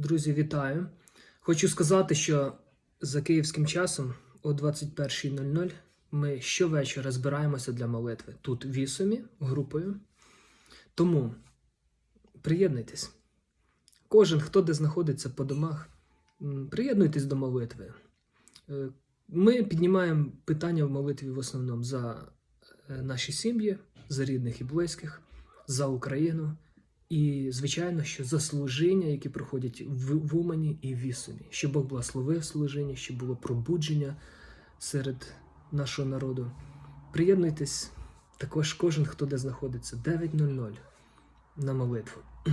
Друзі, вітаю! Хочу сказати, що за київським часом о 21.00 ми щовечора збираємося для молитви тут в Ісумі групою. Тому приєднуйтесь. Кожен, хто де знаходиться по домах, приєднуйтесь до молитви. Е, Ми піднімаємо питання в молитві в основному за е, наші сім'ї, за рідних і близьких, за Україну. І, звичайно, що за служіння, які проходять в, в Умані і в Ісумі, щоб Бог благословив служіння, щоб було пробудження серед нашого народу. Приєднуйтесь також кожен, хто де знаходиться, 9.00 на молитву.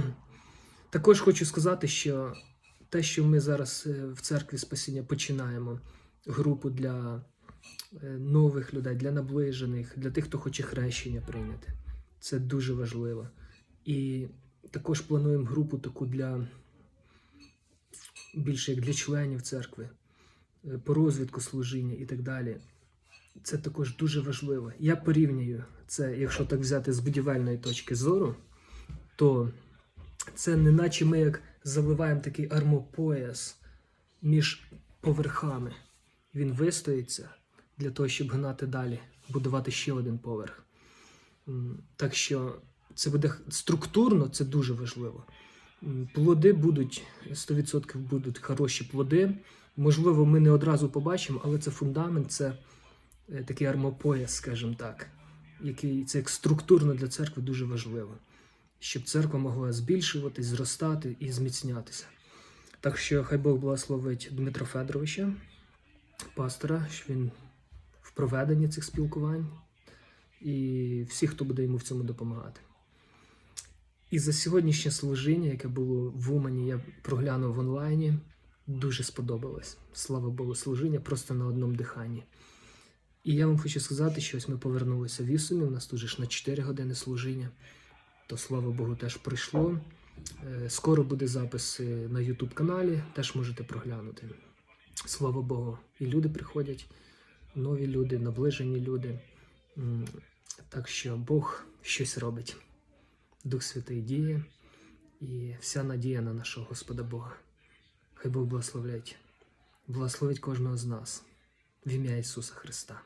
Також хочу сказати, що те, що ми зараз е, в церкві спасіння починаємо групу для е, нових людей, для наближених, для тих, хто хоче хрещення прийняти, це дуже важливо. І також плануємо групу таку для більше як для членів церкви, е, по розвитку служіння і так далі. Це також дуже важливо. Я порівнюю це, якщо так взяти з будівельної точки зору, то це не наче ми як заливаємо такий армопояс між поверхами. Він вистоїться для того, щоб гнати далі, будувати ще один поверх. Так що це буде структурно, це дуже важливо. Плоди будуть 100% будуть хороші плоди. Можливо, ми не одразу побачимо, але це фундамент, це е, такий армопояс, скажімо так, який це як структурно для церкви дуже важливо, щоб церква могла збільшуватись, зростати і зміцнятися. Так що хай Бог благословить Дмитра Федоровича, пастора, що він в проведенні цих спілкувань і всіх, хто буде йому в цьому допомагати. І за сьогоднішнє служіння, яке було в Умані, я проглянув в онлайні, дуже сподобалось. Слава Богу, служіння просто на одному диханні. І я вам хочу сказати, що ось ми повернулися в Ісумі, у нас тут ж на 4 години служіння. То слава Богу, теж прийшло. Е, Скоро буде запис е, на YouTube каналі, теж можете проглянути. Слава Богу, і люди приходять, нові люди, наближені люди. Так що Бог щось робить. Дух Святий діє, і вся надія на нашого Господа Бога. Хай Бог благословлять, Благословить кожного з нас в ім'я Ісуса Христа.